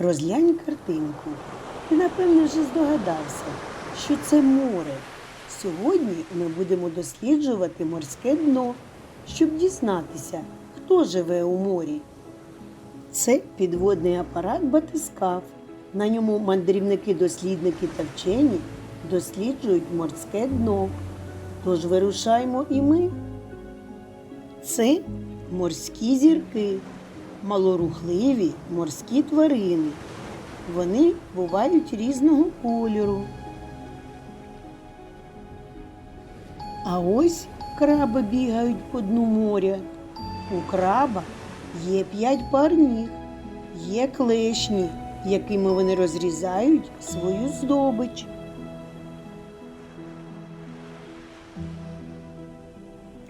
Розглянь картинку. Ти, напевне, вже здогадався, що це море. Сьогодні ми будемо досліджувати морське дно, щоб дізнатися, хто живе у морі. Це підводний апарат батискаф. На ньому мандрівники-дослідники та вчені досліджують морське дно. Тож вирушаємо і ми. Це морські зірки, малорухливі морські тварини. Вони бувають різного кольору. А ось краби бігають по дну моря. У краба є п'ять пар ніг, є клешні, якими вони розрізають свою здобич.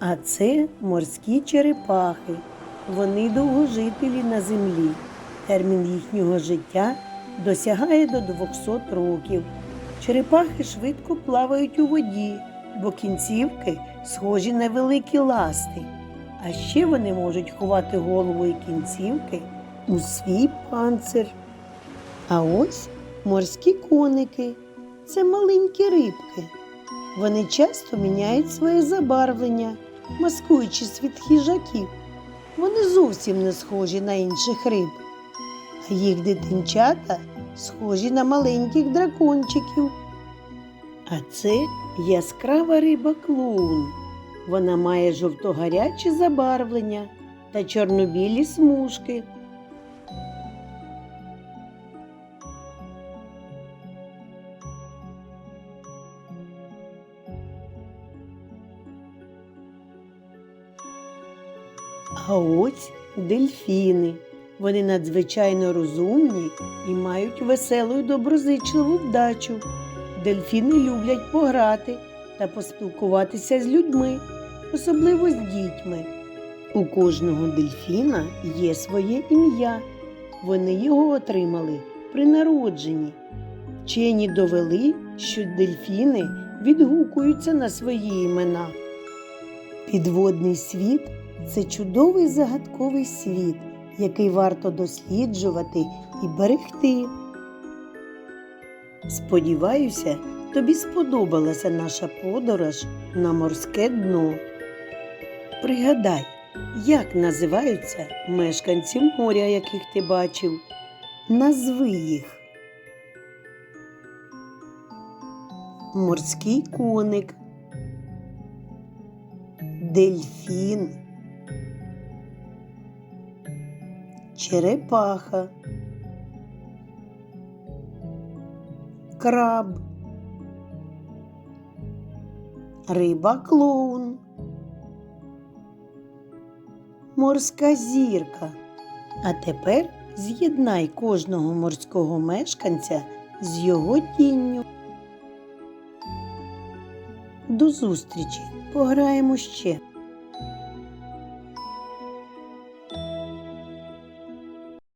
А це морські черепахи. Вони довгожителі на землі. Термін їхнього життя досягає до 200 років. Черепахи швидко плавають у воді, бо кінцівки схожі на великі ласти. А ще вони можуть ховати голову і кінцівки у свій панцир. А ось морські коники це маленькі рибки. Вони часто міняють своє забарвлення, маскуючись від хижаків. Вони зовсім не схожі на інших риб, а їх дитинчата схожі на маленьких дракончиків. А це яскрава риба клоун. Вона має жовтогаряче забарвлення та чорнобілі смужки. А ось дельфіни. Вони надзвичайно розумні і мають веселу і доброзичливу вдачу. Дельфіни люблять пограти та поспілкуватися з людьми, особливо з дітьми. У кожного дельфіна є своє ім'я. Вони його отримали при народженні. Вчені довели, що дельфіни відгукуються на свої імена. Підводний світ це чудовий загадковий світ, який варто досліджувати і берегти. Сподіваюся, тобі сподобалася наша подорож на морське дно. Пригадай, як називаються мешканці моря, яких ти бачив. Назви їх. Морський коник, дельфін, черепаха, краб, риба клоун, морська зірка. А тепер з'єднай кожного морського мешканця з його тінню. До зустрічі! Пограємо ще.